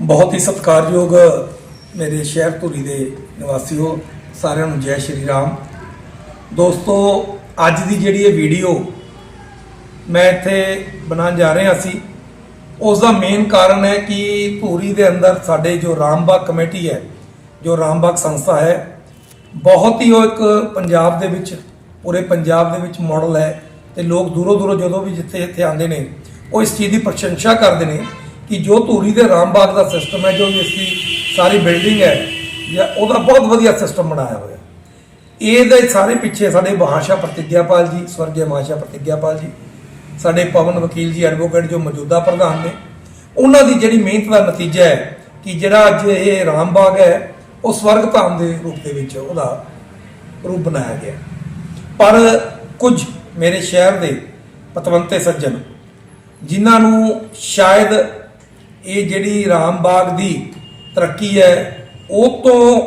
ਬਹੁਤ ਹੀ ਸਤਿਕਾਰਯੋਗ ਮੇਰੇ ਸ਼ਹਿਰ ਧੂਰੀ ਦੇ ਨਿਵਾਸੀਓ, ਸਾਰਿਆਂ ਨੂੰ ਜੈ ਸ਼੍ਰੀ ਰਾਮ। ਦੋਸਤੋ, ਅੱਜ ਦੀ ਜਿਹੜੀ ਇਹ ਵੀਡੀਓ ਮੈਂ ਇੱਥੇ ਬਣਾਉਣ ਜਾ ਰਿਹਾ ਸੀ, ਉਸ ਦਾ ਮੇਨ ਕਾਰਨ ਹੈ ਕਿ ਧੂਰੀ ਦੇ ਅੰਦਰ ਸਾਡੇ ਜੋ ਰਾਮਬਾਗ ਕਮੇਟੀ ਹੈ, ਜੋ ਰਾਮਬਾਗ ਸੰਸਥਾ ਹੈ, ਬਹੁਤ ਹੀ ਉਹ ਇੱਕ ਪੰਜਾਬ ਦੇ ਵਿੱਚ, ਪੂਰੇ ਪੰਜਾਬ ਦੇ ਵਿੱਚ ਮਾਡਲ ਹੈ ਤੇ ਲੋਕ ਦੂਰੋਂ ਦੂਰੋਂ ਜਦੋਂ ਵੀ ਜਿੱਥੇ ਇੱਥੇ ਆਉਂਦੇ ਨੇ, ਉਹ ਇਸ ਚੀਜ਼ ਦੀ ਪ੍ਰਸ਼ੰਸਾ ਕਰਦੇ ਨੇ ਕਿ ਜੋ ਧੂਰੀ ਦੇ ਰਾਮਬਾਗ ਦਾ ਸਿਸਟਮ ਹੈ, ਜੋ ਵੀ ਇਸਦੀ ਸਾਰੀ ਬਿਲਡਿੰਗ ਹੈ, ਜਾਂ ਉਹਦਾ ਬਹੁਤ ਵਧੀਆ ਸਿਸਟਮ ਬਣਾਇਆ ਹੋਇਆ। ਇਹਦੇ ਸਾਰੇ ਪਿੱਛੇ ਸਾਡੇ ਮਹਾਸ਼ਾ ਪ੍ਰਤਿਗਿਆਪਾਲ ਜੀ ਸਵਰਗੀ ਮਹਾਸ਼ਾ ਪ੍ਰਤਿਗਿਆਪਾਲ ਜੀ, ਸਾਡੇ ਪਵਨ ਵਕੀਲ ਜੀ ਐਡਵੋਕੇਟ ਜੋ ਮੌਜੂਦਾ ਪ੍ਰਧਾਨ ਨੇ, ਉਹਨਾਂ ਦੀ ਜਿਹੜੀ ਮਿਹਨਤ ਦਾ ਨਤੀਜਾ ਹੈ ਕਿ ਜਿਹੜਾ ਅੱਜ ਇਹ ਰਾਮਬਾਗ ਹੈ, ਉਹ ਸਵਰਗ ਧਾਮ ਦੇ ਰੂਪ ਦੇ ਵਿੱਚ ਉਹਦਾ ਰੂਪ ਬਣਾਇਆ ਗਿਆ। ਪਰ ਕੁਝ ਮੇਰੇ ਸ਼ਹਿਰ ਦੇ ਪਤਵੰਤੇ ਸੱਜਣ, ਜਿਨ੍ਹਾਂ ਨੂੰ ਸ਼ਾਇਦ ਇਹ ਜਿਹੜੀ ਰਾਮਬਾਗ ਦੀ ਤਰੱਕੀ ਹੈ, ਉਹ ਤੋਂ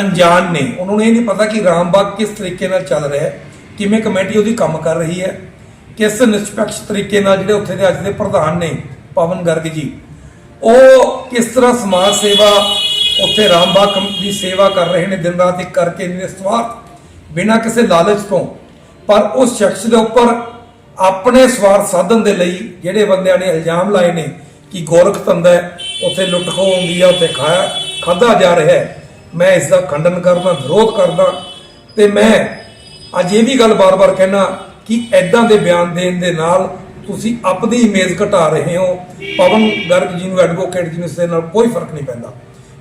ਅਣਜਾਣ ਨੇ। ਉਹਨਾਂ ਨੂੰ ਇਹ ਨਹੀਂ ਪਤਾ ਕਿ ਰਾਮਬਾਗ ਕਿਸ ਤਰੀਕੇ ਨਾਲ ਚੱਲ ਰਿਹਾ ਹੈ, ਕਿਵੇਂ ਕਮੇਟੀ ਉਹਦੀ ਕੰਮ ਕਰ ਰਹੀ ਹੈ, ਕਿਸ ਨਿਸ਼ਪਕਸ਼ ਤਰੀਕੇ ਨਾਲ ਜਿਹੜੇ ਉੱਥੇ ਦੇ ਅੱਜ ਦੇ ਪ੍ਰਧਾਨ ਨੇ, ਪਵਨ ਗਰਗ ਜੀ, ਉਹ ਕਿਸ ਤਰ੍ਹਾਂ ਸਮਾਜ ਸੇਵਾ ਉੱਥੇ ਰਾਮਬਾਗ ਕਮ- ਦੀ ਸੇਵਾ ਕਰ ਰਹੇ ਨੇ, ਦਿਨ ਰਾਤ ਇੱਕ ਕਰਕੇ ਨਿਸਵਾਰਥ ਬਿਨਾਂ ਕਿਸੇ ਲਾਲਚ ਤੋਂ। ਪਰ ਉਸ ਸ਼ਖਸ ਦੇ ਉੱਪਰ ਆਪਣੇ ਸਵਾਰਥ ਸਾਧਨ ਦੇ ਲਈ ਜਿਹੜੇ ਬੰਦਿਆਂ ਨੇ ਇਲਜ਼ਾਮ ਲਾਏ ਨੇ ਕਿ ਗੋਰਖ ਧੰਦਾ ਉੱਥੇ ਲੁੱਟ ਖੋਹ ਹੁੰਦੀ ਹੈ ਉੱਥੇ ਖਾਇਆ ਖਾਦਾ ਜਾ ਰਿਹਾ ਹੈ। ਮੈਂ ਇਸ ਦਾ ਖੰਡਨ ਕਰਦਾ, ਵਿਰੋਧ ਕਰਦਾ ਤੇ ਮੈਂ ਅੱਜ ਇਹ ਵੀ ਗੱਲ ਬਾਰ-ਬਾਰ ਕਹਿਣਾ ਕਿ ਐਦਾਂ ਦੇ ਬਿਆਨ ਦੇਣ ਦੇ ਨਾਲ ਤੁਸੀਂ ਆਪਣੀ ਇਮੇਜ ਘਟਾ ਰਹੇ ਹੋ। ਪਵਨ ਗਰਗ ਜੀ ਨੂੰ ਐਡਵੋਕੇਟ ਜੀ ਨੂੰ ਇਸ ਦੇ ਨਾਲ ਕੋਈ ਫ਼ਰਕ ਨਹੀਂ ਪੈਂਦਾ।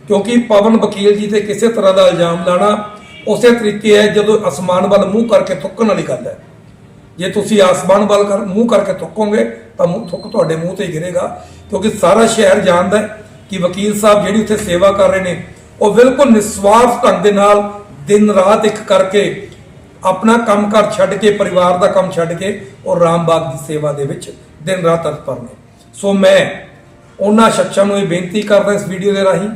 ਕਿਉਂਕਿ ਪਵਨ ਵਕੀਲ ਜੀ ਤੇ ਕਿਸੇ ਤਰ੍ਹਾਂ ਦਾ ਇਲਜ਼ਾਮ ਲਾਣਾ ਉਸੇ ਤਰੀਕੇ ਹੈ ਜਦੋਂ ਅਸਮਾਨ ਵੱਲ ਮੂੰਹ ਕਰਕੇ ਥੁੱਕਣ ਵਾਲੀ ਗੱਲ ਹੈ। ਜੇ ਤੁਸੀਂ ਆਸਮਾਨ ਵੱਲ ਕਰ, ਮੂੰਹ ਕਰਕੇ ਥੁੱਕੋਗੇ ਤਾਂ ਮੂੰਹ, ਥੁੱਕ ਤੁਹਾਡੇ ਮੂੰਹ ਤੇ ਹੀ ਗਿਰੇਗਾ। ਕਿਉਂਕਿ ਸਾਰਾ ਸ਼ਹਿਰ ਜਾਣਦਾ ਹੈ ਕਿ ਵਕੀਲ ਸਾਹਿਬ ਜਿਹੜੀ ਉੱਥੇ ਸੇਵਾ ਕਰ ਰਹੇ ਨੇ, ਉਹ ਬਿਲਕੁਲ ਨਿਸਵਾਰਥ ਢੰਗ ਦੇ ਨਾਲ ਦਿਨ ਰਾਤ ਇੱਕ ਕਰਕੇ ਆਪਣਾ ਕੰਮ ਕੰਮਕਾਰ ਛੱਡ ਕੇ, ਪਰਿਵਾਰ ਦਾ ਕੰਮ ਛੱਡ ਕੇ, ਉਹ ਰਾਮਬਾਗ ਦੀ ਸੇਵਾ ਦੇ ਵਿੱਚ ਦਿਨ ਰਾਤ ਤਤਪਰ ਨੇ। ਸੋ ਮੈਂ ਉਹਨਾਂ ਸ਼ਖਸਾਂ ਨੂੰ ਇਹ ਬੇਨਤੀ ਕਰਦਾ ਇਸ ਵੀਡੀਓ ਦੇ ਰਾਹੀਂ,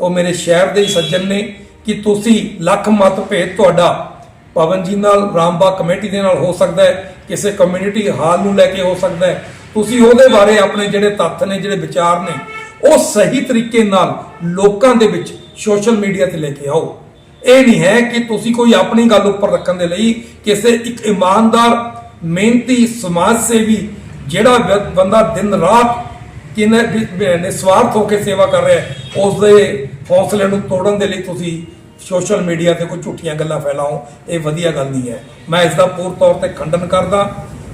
ਉਹ ਮੇਰੇ ਸ਼ਹਿਰ ਦੇ ਹੀ ਸੱਜਣ ਨੇ, ਕਿ ਤੁਸੀਂ ਲੱਖ ਮਤ ਭੇਦ ਤੁਹਾਡਾ ਪਵਨ ਜੀ ਨਾਲ ਰਾਮਬਾਗ ਕਮੇਟੀ ਦੇ ਨਾਲ ਹੋ ਸਕਦਾ ਹੈ, ਕਿਸੇ ਕਮਿਊਨਿਟੀ ਹਾਲ ਨੂੰ ਲੈ ਕੇ ਹੋ ਸਕਦਾ ਹੈ। ਤੁਸੀਂ ਉਹਦੇ ਬਾਰੇ ਆਪਣੇ ਜਿਹੜੇ ਤੱਥ ਨੇ, ਜਿਹੜੇ ਵਿਚਾਰ ਨੇ, ਉਹ ਸਹੀ ਤਰੀਕੇ ਨਾਲ ਲੋਕਾਂ ਦੇ ਵਿੱਚ ਸੋਸ਼ਲ ਮੀਡੀਆ ਤੇ ਲੈ ਕੇ ਆਓ। ਇਹ ਨਹੀਂ ਹੈ ਕਿ ਤੁਸੀਂ ਕੋਈ ਆਪਣੀ ਗੱਲ ਉੱਪਰ ਰੱਖਣ ਦੇ ਲਈ ਕਿਸੇ ਇੱਕ ਇਮਾਨਦਾਰ, ਮਿਹਨਤੀ ਸਮਾਜ ਸੇਵੀ, ਜਿਹੜਾ ਬੰਦਾ ਦਿਨ ਰਾਤ ਕਿਨੇ ਨਿਸਵਾਰਥ ਹੋ ਕੇ ਸੇਵਾ ਕਰ ਰਿਹਾ ਹੈ ਉਸ ਦੇ ਹੌਸਲੇ ਨੂੰ ਤੋੜਨ ਦੇ ਲਈ ਤੁਸੀਂ ਸੋਸ਼ਲ ਮੀਡੀਆ ਤੇ ਕੋਈ ਝੂਠੀਆਂ ਗੱਲਾਂ ਫੈਲਾਓ, ਇਹ ਵਧੀਆ ਗੱਲ ਨਹੀਂ ਹੈ। ਮੈਂ ਇਸ ਦਾ ਪੂਰ ਤੌਰ ਤੇ ਖੰਡਨ ਕਰਦਾ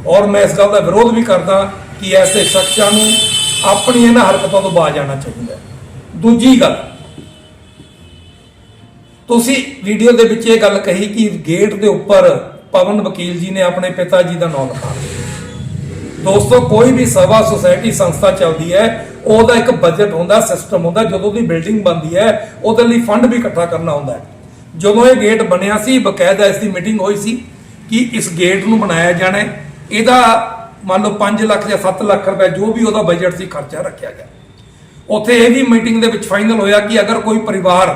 ਔਰ ਮੈਂ ਇਸ ਗੱਲ ਦਾ ਵਿਰੋਧ ਵੀ ਕਰਦਾ ਕਿ ਐਸੇ ਸ਼ਖਸਾਂ ਨੂੰ ਆਪਣੀ ਇਹਨਾਂ ਹਰਕਤਾਂ ਤੋਂ ਬਾਜ਼ ਆਉਣਾ ਚਾਹੀਦਾ ਦੂਜੀ ਗੱਲ, ਤੁਸੀਂ ਵੀਡੀਓ ਦੇ ਵਿੱਚ ਇਹ ਗੱਲ ਕਹੀ ਕਿ ਗੇਟ ਦੇ ਉੱਪਰ ਪਵਨ ਵਕੀਲ ਜੀ ਨੇ ਆਪਣੇ ਪਿਤਾ ਜੀ ਦਾ ਨਾਮ ਲਿਖਾ ਦੋਸਤੋ, ਕੋਈ ਵੀ ਸਭਾ ਸੁਸਾਇਟੀ ਸੰਸਥਾ ਚੱਲਦੀ ਹੈ, ਉਹਦਾ ਇੱਕ ਬਜਟ ਹੁੰਦਾ ਸਿਸਟਮ ਹੁੰਦਾ, ਜਦੋਂ ਦੀ ਬਿਲਡਿੰਗ ਬਣਦੀ ਹੈ, ਉਹਦੇ ਲਈ ਫੰਡ ਵੀ ਇਕੱਠਾ ਕਰਨਾ ਹੁੰਦਾ ਹੈ। ਜਦੋਂ ਇਹ ਗੇਟ ਬਣਿਆ ਸੀ, ਬਕਾਇਦਾ ਇਸ ਦੀ ਮੀਟਿੰਗ ਹੋਈ ਸੀ ਕਿ ਇਸ ਗੇਟ ਨੂੰ ਬਣਾਇਆ ਜਾਣਾ ਹੈ। ਇਹਦਾ ਮੰਨ ਲਓ 5 ਲੱਖ ਜਾਂ 7 ਲੱਖ ਰੁਪਏ, ਜੋ ਵੀ ਉਹਦਾ ਬਜਟ ਸੀ, ਖਰਚਾ ਰੱਖਿਆ ਗਿਆ। ਉੱਥੇ ਇਹ ਵੀ ਮੀਟਿੰਗ ਦੇ ਵਿੱਚ ਫਾਈਨਲ ਹੋਇਆ ਕਿ ਅਗਰ ਕੋਈ ਪਰਿਵਾਰ,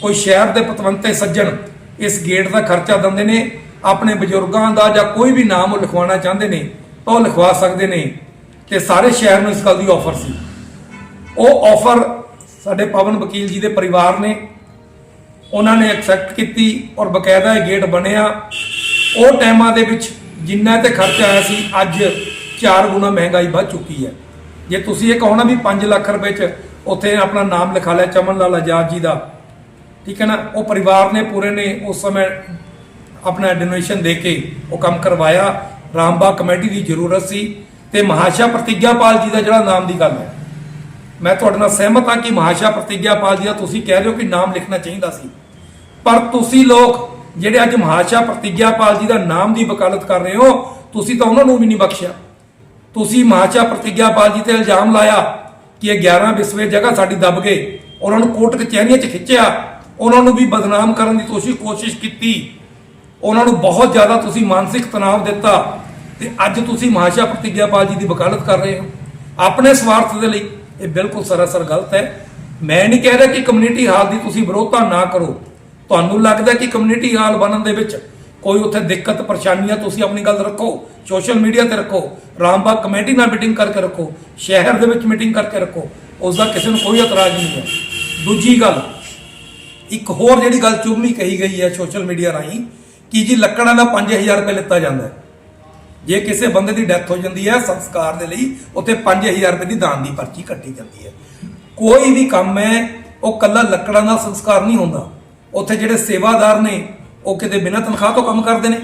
ਕੋਈ ਸ਼ਹਿਰ ਦੇ ਪਤਵੰਤੇ ਸੱਜਣ ਇਸ ਗੇਟ ਦਾ ਖਰਚਾ ਦਿੰਦੇ ਨੇ, ਆਪਣੇ ਬਜ਼ੁਰਗਾਂ ਦਾ ਜਾਂ ਕੋਈ ਵੀ ਨਾਮ ਉਹ ਲਿਖਵਾਉਣਾ ਚਾਹੁੰਦੇ ਨੇ, ਤਾਂ ਉਹ ਲਿਖਵਾ ਸਕਦੇ ਨੇ ਤੇ ਸਾਰੇ ਸ਼ਹਿਰ ਨੂੰ ਇਸ ਗੱਲ ਦੀ ਆਫਰ ਸੀ। ਉਹ ਆਫਰ ਸਾਡੇ ਪਵਨ ਵਕੀਲ ਜੀ ਦੇ ਪਰਿਵਾਰ ਨੇ, ਉਹਨਾਂ ਨੇ ਐਕਸੈਪਟ ਕੀਤੀ ਔਰ ਬਕਾਇਦਾ ਇਹ ਗੇਟ ਬਣਿਆ। ਉਹ ਟਾਈਮਾਂ ਦੇ ਵਿੱਚ ਜਿੰਨਾ ਤੇ ਖਰਚਾ ਆਇਆ ਸੀ, ਅੱਜ 4 ਗੁਣਾ ਮਹਿੰਗਾਈ ਵੱਧ ਚੁੱਕੀ ਹੈ। ਜੇ ਤੁਸੀਂ ਇਹ ਕਹੋ ਨਾ ਵੀ 5 ਲੱਖ ਰੁਪਏ ਚ ਉੱਥੇ ਆਪਣਾ ਨਾਮ ਲਿਖਾ ਲਿਆ, ਚਮਨ ਲਾਲ ਆਜ਼ਾਦ ਜੀ ਦਾ, ਠੀਕ ਹੈ ਨਾ? ਉਹ ਪਰਿਵਾਰ ਨੇ, ਪੂਰੇ ਨੇ ਉਸ ਸਮੇਂ ਆਪਣਾ ਡੋਨੇਸ਼ਨ ਦੇ ਕੇ ਉਹ ਕੰਮ ਕਰਵਾਇਆ। ਰਾਮਬਾਗ ਕਮੇਟੀ ਦੀ ਜ਼ਰੂਰਤ ਸੀ ਤੇ ਮਹਾਸ਼ਾ ਪ੍ਰਤਿਗਿਆਪਾਲ ਜੀ ਦਾ ਜਿਹੜਾ ਨਾਮ ਦੀ ਗੱਲ ਹੈ। ਮੈਂ ਤੁਹਾਡੇ ਨਾਲ ਸਹਿਮਤ ਹਾਂ ਕਿ ਮਹਾਸ਼ਾ ਪ੍ਰਤਿਗਿਆਪਾਲ ਜੀ ਦਾ ਤੁਸੀਂ ਕਹਿ ਰਹੇ ਹੋ ਕਿ ਨਾਮ ਲਿਖਣਾ ਚਾਹੀਦਾ ਸੀ। ਪਰ ਤੁਸੀਂ ਲੋਕ ਜਿਹੜੇ ਅੱਜ ਮਹਾਸ਼ਾ ਪ੍ਰਤਿਗਿਆਪਾਲ ਜੀ ਦਾ ਨਾਮ ਦੀ ਵਕਾਲਤ ਕਰ ਰਹੇ ਹੋ, ਤੁਸੀਂ ਤਾਂ ਉਹਨਾਂ ਨੂੰ ਵੀ ਨਹੀਂ ਬਖਸ਼ਿਆ। ਤੁਸੀਂ ਮਹਾਸ਼ਾ ਪ੍ਰਤੀਗਿਆਪਾਲ ਜੀ ਤੇ ਇਲਜ਼ਾਮ ਲਾਇਆ ਕਿ ਇਹ 11 ਵਿਸਵੇ ਜਗ੍ਹਾ ਸਾਡੀ ਦੱਬ ਗਏ, ਉਹਨਾਂ ਨੂੰ ਕੋਰਟ ਕਚਹਿਰੀਆਂ 'ਚ ਖਿੱਚਿਆ, ਉਹਨਾਂ ਨੂੰ ਵੀ ਬਦਨਾਮ ਕਰਨ ਦੀ ਤੁਸੀਂ ਕੋਸ਼ਿਸ਼ ਕੀਤੀ। ਉਹਨਾਂ ਨੂੰ ਬਹੁਤ ਜ਼ਿਆਦਾ ਤੁਸੀਂ ਮਾਨਸਿਕ ਤਣਾਅ ਦਿੱਤਾ ਤੇ ਅੱਜ ਤੁਸੀਂ ਮਹਾਸ਼ਾ ਪ੍ਰਤੀਗਿਆਪਾਲ ਜੀ ਦੀ ਵਕਾਲਤ ਕਰ ਰਹੇ ਹੋ। ਆਪਣੇ ਸਵਾਰਥ ਦੇ ਲਈ ਇਹ ਬਿਲਕੁਲ ਸਰਾਸਰ ਗਲਤ ਹੈ। ਮੈਂ ਨਹੀਂ ਕਹਿ ਰਿਹਾ ਕਿ ਕਮਿਊਨਿਟੀ ਹਾਲ ਦੀ ਤੁਸੀਂ ਵਿਰੋਧਤਾ ਨਾ ਕਰੋ। ਤੁਹਾਨੂੰ ਲੱਗਦਾ ਕਿ ਕਮਿਊਨਿਟੀ ਹਾਲ ਬਣਨ ਦੇ ਵਿੱਚ ਕੋਈ ਉੱਥੇ ਦਿੱਕਤ, ਪਰੇਸ਼ਾਨੀਆਂ, ਤੁਸੀਂ ਆਪਣੀ ਗੱਲ ਰੱਖੋ ਸੋਸ਼ਲ ਮੀਡੀਆ ਤੇ ਰੱਖੋ, ਰਾਮਬਾਗ ਕਮੇਟੀ ਨਾਲ ਮੀਟਿੰਗ ਕਰਕੇ ਰੱਖੋ, ਸ਼ਹਿਰ ਦੇ ਵਿੱਚ ਮੀਟਿੰਗ ਕਰਕੇ ਰੱਖੋ ਉਸ ਦਾ ਕਿਸੇ ਨੂੰ ਕੋਈ ਇਤਰਾਜ਼ ਨਹੀਂ ਹੈ। ਦੂਜੀ ਗੱਲ, ਇੱਕ ਹੋਰ ਜਿਹੜੀ ਗੱਲ ਚੁਭਣੀ ਕਹੀ ਗਈ ਹੈ ਸੋਸ਼ਲ ਮੀਡੀਆ ਰਾਹੀਂ, ਕਿ ਜੀ ਲੱਕੜਾਂ ਦਾ 5000 ਰੁਪਏ ਲਿੱਤਾ ਜਾਂਦਾ ਹੈ। ਜੇ ਕਿਸੇ ਬੰਦੇ ਦੀ ਡੈਥ ਹੋ ਜਾਂਦੀ ਹੈ, ਸੰਸਕਾਰ ਦੇ ਲਈ ਉੱਥੇ 5000 ਰੁਪਏ ਦੀ ਦਾਨ ਦੀ ਪਰਚੀ ਕੱਟੀ ਜਾਂਦੀ ਹੈ। ਕੋਈ ਵੀ ਕੰਮ ਹੈ, ਉਹ ਕੱਲਾ ਲੱਕੜਾਂ ਦਾ ਸੰਸਕਾਰ ਨਹੀਂ ਹੁੰਦਾ। ਉੱਥੇ ਜਿਹੜੇ ਸੇਵਾਦਾਰ ਨੇ, ਉਹ ਕਿਤੇ ਬਿਨਾਂ ਤਨਖਾਹ ਤੋਂ ਕੰਮ ਕਰਦੇ ਨੇ।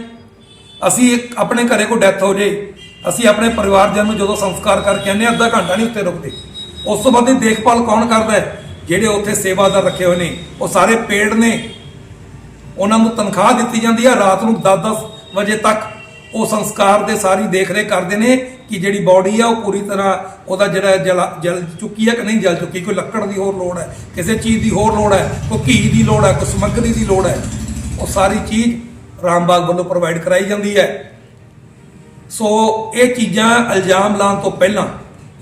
ਅਸੀਂ ਆਪਣੇ ਘਰੇ ਕੋਈ ਡੈਥ ਹੋ ਜੇ, ਅਸੀਂ ਆਪਣੇ ਪਰਿਵਾਰਜਨ ਨੂੰ ਜਦੋਂ ਸੰਸਕਾਰ ਕਰਕੇ ਆਉਂਦੇ ਹਾਂ, ਅੱਧਾ ਘੰਟਾ ਨਹੀਂ ਉੱਤੇ ਰੁਕਦੇ। ਉਸ ਤੋਂ ਬਾਅਦ ਦੀ ਦੇਖਭਾਲ ਕੌਣ ਕਰਦਾ ਹੈ? ਜਿਹੜੇ ਉੱਥੇ ਸੇਵਾਦਾਰ ਰੱਖੇ ਹੋਏ ਨੇ, ਉਹ ਸਾਰੇ ਪੇਡ ਨੇ। ਉਹਨਾਂ ਨੂੰ ਤਨਖਾਹ ਦਿੱਤੀ ਜਾਂਦੀ ਹੈ ਰਾਤ ਨੂੰ 10-10 ਵਜੇ ਤੱਕ। ਉਹ ਸੰਸਕਾਰ ਦੇ ਸਾਰੀ ਦੇਖਰੇਖ ਕਰਦੇ ਨੇ ਕਿ ਜਿਹੜੀ ਬਾਡੀ ਆ ਉਹ ਪੂਰੀ ਤਰ੍ਹਾਂ ਉਹਦਾ ਜਿਹੜਾ ਜਲ ਜਲ ਚੁੱਕੀ ਹੈ ਕਿ ਨਹੀਂ ਜਲ ਚੁੱਕੀ, ਕੋਈ ਲੱਕੜ ਦੀ ਹੋਰ ਲੋੜ ਹੈ, ਕਿਸੇ ਚੀਜ਼ ਦੀ ਹੋਰ ਲੋੜ ਹੈ, ਕੋਈ ਘੀ ਦੀ ਲੋੜ ਹੈ, ਕੋਈ ਸਮੱਗਰੀ ਦੀ ਲੋੜ ਹੈ, ਉਹ ਸਾਰੀ ਚੀਜ਼ ਰਾਮਬਾਗ ਵੱਲੋਂ ਪ੍ਰੋਵਾਈਡ ਕਰਾਈ ਜਾਂਦੀ ਹੈ। ਸੋ ਇਹ ਚੀਜ਼ਾਂ ਇਲਜ਼ਾਮ ਲਾਉਣ ਤੋਂ ਪਹਿਲਾਂ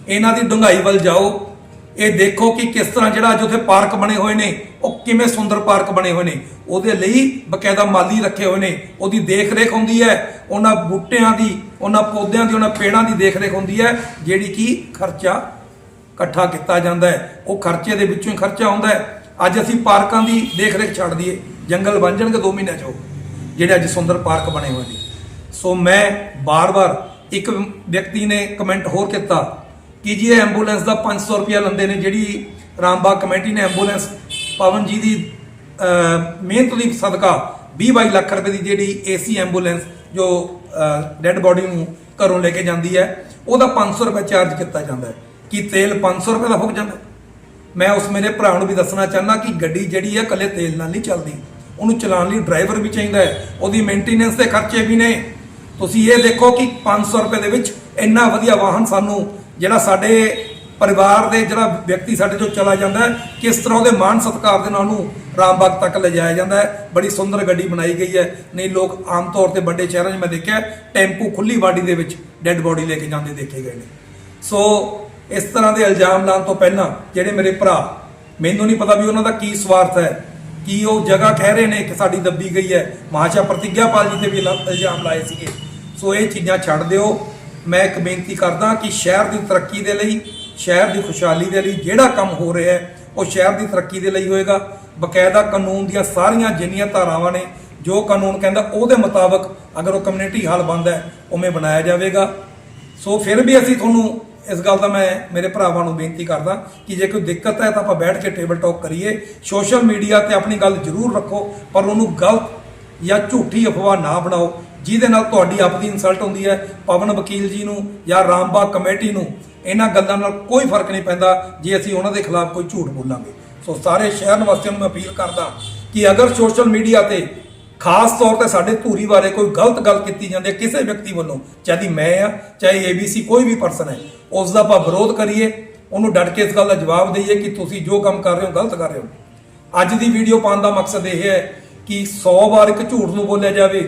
ਇਹਨਾਂ ਦੀ ਡੂੰਘਾਈ ਵੱਲ ਜਾਓ। ਇਹ ਦੇਖੋ ਕਿ ਕਿਸ ਤਰ੍ਹਾਂ ਜਿਹੜਾ ਅੱਜ ਉੱਥੇ ਪਾਰਕ ਬਣੇ ਹੋਏ ਨੇ, ਉਹ ਕਿਵੇਂ ਸੁੰਦਰ ਪਾਰਕ ਬਣੇ ਹੋਏ ਨੇ। ਉਹਦੇ ਲਈ ਬਕਾਇਦਾ ਮਾਲੀ ਰੱਖੇ ਹੋਏ ਨੇ, ਉਹਦੀ ਦੇਖ ਰੇਖ ਹੁੰਦੀ ਹੈ, ਉਹਨਾਂ ਬੂਟਿਆਂ ਦੀ ਉਹਨਾਂ ਪੌਦਿਆਂ ਦੀ, ਉਹਨਾਂ ਪੇੜਾਂ ਦੀ ਦੇਖ ਰੇਖ ਹੁੰਦੀ ਹੈ, ਜਿਹੜੀ ਕਿ ਖਰਚਾ ਇਕੱਠਾ ਕੀਤਾ ਜਾਂਦਾ ਹੈ। ਉਹ ਖਰਚੇ ਦੇ ਵਿੱਚੋਂ ਹੀ ਖਰਚਾ ਹੁੰਦਾ ਹੈ। ਅੱਜ ਅਸੀਂ ਪਾਰਕਾਂ ਦੀ ਦੇਖ ਰੇਖ ਛੱਡ ਦਈਏ। ਜੰਗਲ ਬਣ ਜਾਣਗੇ 2 ਮਹੀਨਿਆਂ 'ਚ ਉਹ, ਜਿਹੜੇ ਅੱਜ ਸੁੰਦਰ ਪਾਰਕ ਬਣੇ ਹੋਏ ਨੇ। ਸੋ ਮੈਂ ਬਾਰ-ਬਾਰ ਇੱਕ ਵਿਅਕਤੀ ਨੇ ਕਮੈਂਟ ਹੋਰ ਕੀਤਾ ਕਿ ਜੀ ਇਹ ਐਂਬੂਲੈਂਸ ਦਾ 500 ਰੁਪਇਆ ਲੈਂਦੇ ਨੇ, ਜਿਹੜੀ ਰਾਮਬਾਗ ਕਮੇਟੀ ਨੇ ਐਂਬੂਲੈਂਸ ਪਵਨ ਜੀ ਦੀ ਮਿਹਨਤ ਦੀ ਸਦਕਾ 20 ਲੱਖ ਰੁਪਏ ਦੀ ਜਿਹੜੀ ਏਸੀ ਐਂਬੂਲੈਂਸ ਜੋ ਡੈੱਡ ਬੋਡੀ ਨੂੰ ਘਰੋਂ ਲੈ ਕੇ ਜਾਂਦੀ ਹੈ। ਉਹਦਾ 500 ਰੁਪਏ ਚਾਰਜ ਕੀਤਾ ਜਾਂਦਾ ਹੈ। ਕਿ ਤੇਲ 500 ਰੁਪਏ ਦਾ ਫੁੱਕ ਜਾਂਦਾ ਮੈਂ ਉਸ ਮੇਰੇ ਭਰਾ ਨੂੰ ਵੀ ਦੱਸਣਾ ਚਾਹੁੰਦਾ ਕਿ ਗੱਡੀ ਜਿਹੜੀ ਹੈ ਕੱਲੇ ਤੇਲ ਨਾਲ ਨਹੀਂ ਚੱਲਦੀ। ਉਹਨੂੰ ਚਲਾਉਣ ਲਈ ਡਰਾਈਵਰ ਵੀ ਚਾਹੀਦਾ ਹੈ। ਉਹਦੀ ਮੇਨਟੇਨੈਂਸ ਦੇ ਖਰਚੇ ਵੀ ਨੇ। ਤੁਸੀਂ ਇਹ ਦੇਖੋ ਕਿ 500 ਰੁਪਏ ਦੇ ਵਿੱਚ ਇੰਨਾ ਵਧੀਆ ਵਾਹਨ ਸਾਨੂੰ ਜਿਹੜਾ ਸਾਡੇ ਪਰਿਵਾਰ ਦੇ, ਜਿਹੜਾ ਵਿਅਕਤੀ ਸਾਡੇ ਤੋਂ ਚਲਾ ਜਾਂਦਾ ਕਿਸ ਤਰ੍ਹਾਂ ਉਹਦੇ ਮਾਣ ਸਤਿਕਾਰ ਦੇ ਨਾਲ ਉਹਨੂੰ ਰਾਮਬਾਗ ਤੱਕ ਲਿਜਾਇਆ ਜਾਂਦਾ ਹੈ। ਬੜੀ ਸੁੰਦਰ ਗੱਡੀ ਬਣਾਈ ਗਈ ਹੈ। ਨਹੀਂ, ਲੋਕ ਆਮ ਤੌਰ ਤੇ ਵੱਡੇ ਸ਼ਹਿਰਾਂ 'ਚ ਮੈਂ ਦੇਖਿਆ ਟੈਂਪੂ ਖੁੱਲੀ ਬਾਡੀ ਦੇ ਵਿੱਚ ਡੈੱਡ ਬੋਡੀ ਲੈ ਕੇ ਜਾਂਦੇ ਦੇਖੇ ਗਏ ਨੇ। ਸੋ, ਇਸ ਤਰ੍ਹਾਂ ਦੇ ਇਲਜ਼ਾਮ ਲਾਉਣ ਤੋਂ ਪਹਿਲਾਂ ਜਿਹੜੇ ਮੇਰੇ ਭਰਾ, ਮੈਨੂੰ ਨਹੀਂ ਪਤਾ ਵੀ ਉਹਨਾਂ ਦਾ ਕੀ ਸਵਾਰਥ ਹੈ, ਕੀ ਉਹ ਜਗ੍ਹਾ ਕਹਿ ਰਹੇ ਨੇ ਕਿ ਸਾਡੀ ਦੱਬੀ ਗਈ ਹੈ। ਮਹਾਸ਼ਾ ਪ੍ਰਤੀਗਿਆਪਾਲ ਜੀ ਤੇ ਵੀ ਇਲਜ਼ਾਮ ਲਾਏ ਸੀਗੇ। ਸੋ, ਇਹ ਚੀਜ਼ਾਂ ਛੱਡ ਦਿਓ। ਮੈਂ ਇੱਕ ਬੇਨਤੀ ਕਰਦਾ ਕਿ ਸ਼ਹਿਰ ਦੀ ਤਰੱਕੀ ਦੇ ਲਈ, ਸ਼ਹਿਰ ਦੀ ਖੁਸ਼ਹਾਲੀ ਦੇ ਲਈ ਜਿਹੜਾ ਕੰਮ ਹੋ ਰਿਹਾ ਹੈ, ਉਹ ਸ਼ਹਿਰ ਦੀ ਤਰੱਕੀ ਦੇ ਲਈ ਹੋਏਗਾ। ਬਕਾਇਦਾ ਕਾਨੂੰਨ ਦੀਆਂ ਸਾਰੀਆਂ ਜਿੰਨੀਆਂ ਧਾਰਾਵਾਂ ਨੇ, ਜੋ ਕਾਨੂੰਨ ਕਹਿੰਦਾ ਉਹਦੇ ਮੁਤਾਬਕ ਅਗਰ ਉਹ ਕਮਿਊਨਿਟੀ ਹਾਲ ਬੰਦ ਹੈ, ਉਵੇਂ ਬਣਾਇਆ ਜਾਵੇਗਾ। ਸੋ ਫਿਰ ਵੀ ਅਸੀਂ ਤੁਹਾਨੂੰ ਇਸ ਗੱਲ ਦਾ ਮੈਂ, ਮੇਰੇ ਭਰਾਵਾਂ ਨੂੰ ਬੇਨਤੀ ਕਰਦਾ ਕਿ ਜੇ ਕੋਈ ਦਿੱਕਤ ਹੈ ਤਾਂ ਆਪਾਂ ਬੈਠ ਕੇ ਟੇਬਲ ਟਾਕ ਕਰੀਏ। ਸੋਸ਼ਲ ਮੀਡੀਆ ਤੇ ਆਪਣੀ ਗੱਲ ਜ਼ਰੂਰ ਰੱਖੋ, ਪਰ ਉਹਨੂੰ ਗਲਤ ਜਾਂ ਝੂਠੀ ਅਫਵਾਹ ਨਾ ਬਣਾਓ, ਜਿਹਦੇ ਨਾਲ ਤੁਹਾਡੀ ਆਪਦੀ ਇਨਸਲਟ ਹੁੰਦੀ ਹੈ। ਪਵਨ ਵਕੀਲ ਜੀ ਨੂੰ ਜਾਂ ਰਾਮਬਾਗ ਕਮੇਟੀ ਨੂੰ ਇਹਨਾਂ ਗੱਲਾਂ ਨਾਲ ਕੋਈ ਫ਼ਰਕ ਨਹੀਂ ਪੈਂਦਾ, ਜੇ ਅਸੀਂ ਉਹਨਾਂ ਦੇ ਖਿਲਾਫ ਕੋਈ ਝੂਠ ਬੋਲਾਂਗੇ। ਸੋ ਸਾਰੇ ਸ਼ਹਿਰ ਨਿਵਾਸੀਆਂ ਨੂੰ ਮੈਂ ਅਪੀਲ ਕਰਦਾ ਕਿ ਅਗਰ ਸੋਸ਼ਲ ਮੀਡੀਆ ਤੇ ਖਾਸ ਤੌਰ ਤੇ ਸਾਡੇ ਧੂਰੀ ਬਾਰੇ ਕੋਈ ਗਲਤ ਗੱਲ ਕੀਤੀ ਜਾਂਦੀ ਹੈ ਕਿਸੇ ਵਿਅਕਤੀ ਵੱਲੋਂ, ਚਾਹੇ ਮੈਂ ਆ, ਚਾਹੇ ਏਬੀਸੀ ਕੋਈ ਵੀ ਪਰਸਨ ਹੈ ਉਸ ਦਾ ਆਪਾਂ ਵਿਰੋਧ ਕਰੀਏ, ਉਹਨੂੰ ਡਟ ਕੇ ਇਸ ਗੱਲ ਦਾ ਜਵਾਬ ਦਈਏ ਕਿ ਤੁਸੀਂ ਜੋ ਕੰਮ ਕਰ ਰਹੇ ਹੋ, ਗਲਤ ਕਰ ਰਹੇ ਹੋ। ਅੱਜ ਦੀ ਵੀਡੀਓ ਪਾਉਣ ਦਾ ਮਕਸਦ ਇਹ ਹੈ ਕਿ 100 ਵਾਰ ਇੱਕ ਝੂਠ ਨੂੰ ਬੋਲਿਆ ਜਾਵੇ,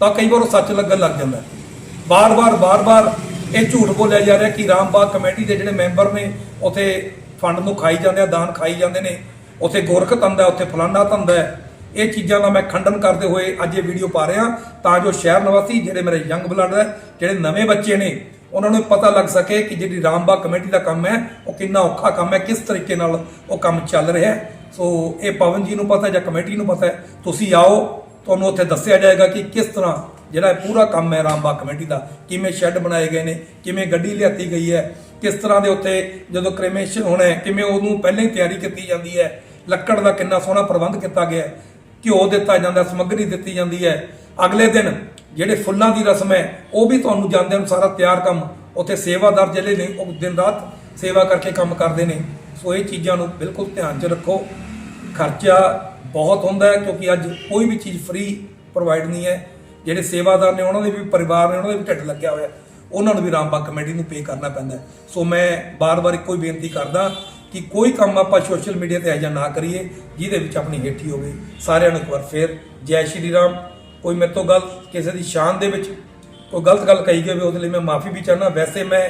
ਤਾਂ ਕਈ ਵਾਰ ਉਹ ਸੱਚ ਲੱਗਣ ਲੱਗ ਜਾਂਦਾ ਹੈ। ਬਾਰ-ਬਾਰ ਬਾਰ-ਬਾਰ ਇਹ ਝੂਠ ਬੋਲਿਆ ਜਾ ਰਿਹਾ ਕਿ ਰਾਮਬਾਗ ਕਮੇਟੀ ਦੇ ਜਿਹੜੇ ਮੈਂਬਰ ਨੇ, ਉਥੇ ਫੰਡ ਨੂੰ ਖਾਈ ਜਾਂਦੇ ਆ, ਦਾਨ ਖਾਈ ਜਾਂਦੇ ਨੇ। ਉੱਥੇ ਗੋਰਖ ਧੰਦਾ ਉੱਥੇ ਫਲਾਨਾ ਧੰਦਾ ਹੈ ਇਹ ਚੀਜ਼ਾਂ ਦਾ ਮੈਂ ਖੰਡਨ ਕਰਦੇ ਹੋਏ ਅੱਜ ਇਹ ਵੀਡੀਓ ਪਾ ਰਿਹਾ ਤਾਂ ਜੋ ਸ਼ਹਿਰ ਨਿਵਾਸੀ ਜਿਹੜੇ ਮੇਰੇ ਯੰਗ ਬਲੱਡ ਹੈ, ਜਿਹੜੇ ਨਵੇਂ ਬੱਚੇ ਨੇ, ਉਹਨਾਂ ਨੂੰ ਪਤਾ ਲੱਗ ਸਕੇ ਕਿ ਜਿਹੜੀ ਰਾਮਬਾਗ ਕਮੇਟੀ ਦਾ ਕੰਮ ਹੈ, ਉਹ ਕਿੰਨਾ ਔਖਾ ਕੰਮ ਹੈ, ਕਿਸ ਤਰੀਕੇ ਨਾਲ ਉਹ ਕੰਮ ਚੱਲ ਰਿਹਾ ਹੈ। ਸੋ ਇਹ ਪਵਨ ਜੀ ਨੂੰ ਪਤਾ ਜਾਂ ਕਮੇਟੀ ਨੂੰ ਪਤਾ ਹੈ, ਤੁਸੀਂ ਆਓ, ਤੁਹਾਨੂੰ ਉੱਥੇ ਦੱਸਿਆ ਜਾਏਗਾ ਕਿ ਕਿਸ ਤਰ੍ਹਾਂ ਜਿਹੜਾ ਪੂਰਾ ਕੰਮ ਹੈ ਰਾਮਬਾਗ ਕਮੇਟੀ ਦਾ, ਕਿਵੇਂ ਸ਼ੈੱਡ ਬਣਾਏ ਗਏ ਨੇ, ਕਿਵੇਂ ਗੱਡੀ ਲਿਆਤੀ ਗਈ ਹੈ ਕਿਸ ਤਰ੍ਹਾਂ ਦੇ ਉੱਤੇ ਜਦੋਂ ਕ੍ਰੇਮੇਸ਼ਨ ਹੋਣਾ ਹੈ, ਕਿਵੇਂ ਉਹਨੂੰ ਪਹਿਲਾਂ ਹੀ ਤਿਆਰੀ ਕੀਤੀ ਜਾਂਦੀ ਹੈ, ਲੱਕੜ ਦਾ ਕਿੰਨਾ ਸੋਹਣਾ ਪ੍ਰਬੰਧ ਕੀਤਾ ਗਿਆ ਹੈ, ਘਿਓ ਦਿੱਤਾ ਜਾਂਦਾ, ਸਮੱਗਰੀ ਦਿੱਤੀ ਜਾਂਦੀ ਹੈ। ਅਗਲੇ ਦਿਨ ਜਿਹੜੇ ਫੁੱਲਾਂ ਦੀ ਰਸਮ ਹੈ, ਉਹ ਵੀ ਤੁਹਾਨੂੰ ਜਾਂਦੇ ਨੂੰ ਸਾਰਾ ਤਿਆਰ ਕੰਮ ਉੱਥੇ ਸੇਵਾਦਾਰ ਜਿਹੜੇ ਨੇ, ਉਹ ਦਿਨ ਰਾਤ ਸੇਵਾ ਕਰਕੇ ਕੰਮ ਕਰਦੇ ਨੇ। ਸੋ ਇਹ ਚੀਜ਼ਾਂ ਨੂੰ ਬਿਲਕੁਲ ਧਿਆਨ 'ਚ ਰੱਖੋ। ਖਰਚਾ ਬਹੁਤ ਹੁੰਦਾ ਹੈ, ਕਿਉਂਕਿ ਅੱਜ ਕੋਈ ਵੀ ਚੀਜ਼ ਫ੍ਰੀ ਪ੍ਰੋਵਾਈਡ ਨਹੀਂ ਹੈ। ਜਿਹੜੇ ਸੇਵਾਦਾਰ ਨੇ, ਉਹਨਾਂ ਦੇ ਵੀ ਪਰਿਵਾਰ ਨੇ, ਉਹਨਾਂ ਦੇ ਵੀ ਢਿੱਡ ਲੱਗਿਆ ਹੋਇਆ ਉਹਨਾਂ ਨੂੰ ਵੀ ਰਾਮਬਾਗ ਕਮੇਟੀ ਨੂੰ ਪੇ ਕਰਨਾ ਪੈਂਦਾ ਸੋ ਮੈਂ ਬਾਰ-ਬਾਰ ਇੱਕੋ ਹੀ ਬੇਨਤੀ ਕਰਦਾ ਕਿ ਕੋਈ ਕੰਮ ਆਪਾਂ ਸੋਸ਼ਲ ਮੀਡੀਆ ਤੇ ਅਜਾ ਨਾ ਕਰੀਏ, ਜਿਹਦੇ ਵਿੱਚ ਆਪਣੀ ਹੇਠੀ ਹੋਵੇ। ਸਾਰਿਆਂ ਨੂੰ ਇੱਕ ਵਾਰ ਫੇਰ ਜੈ ਸ਼੍ਰੀ ਰਾਮ। ਕੋਈ ਮੇਰੇ ਤੋਂ ਗਲਤ ਕਿਸੇ ਦੀ ਸ਼ਾਨ ਦੇ ਵਿੱਚ ਕੋਈ ਗਲਤ ਗੱਲ ਕਹੀ ਗਈ ਹੋਵੇ ਉਹਦੇ ਲਈ ਮੈਂ ਮਾਫੀ ਵੀ ਚਾਹਨਾ ਵੈਸੇ ਮੈਂ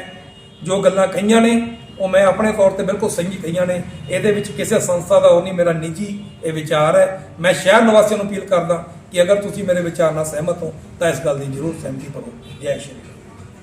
ਜੋ ਗੱਲਾਂ ਕਹੀਆਂ ਨੇ, ਉਹ ਮੈਂ ਆਪਣੇ ਤੌਰ ਤੇ ਬਿਲਕੁਲ ਸਹੀ ਕਹੀਆਂ ਨੇ। ਇਹਦੇ ਵਿੱਚ ਕਿਸੇ ਸੰਸਥਾ ਦਾ ਉਹ ਨਹੀਂ, ਮੇਰਾ ਨਿੱਜੀ ਇਹ ਵਿਚਾਰ ਹੈ। ਮੈਂ ਸ਼ਹਿਰ ਨਿਵਾਸੀਆਂ ਨੂੰ ਅਪੀਲ ਕਰਦਾ ਕਿ ਅਗਰ ਤੁਸੀਂ ਮੇਰੇ ਵਿਚਾਰ ਨਾਲ ਸਹਿਮਤ ਹੋ, ਤਾਂ ਇਸ ਗੱਲ ਦੀ ਜ਼ਰੂਰ ਸਹਿਮਤੀ ਕਰੋ ਜੈ ਸ਼੍ਰੀ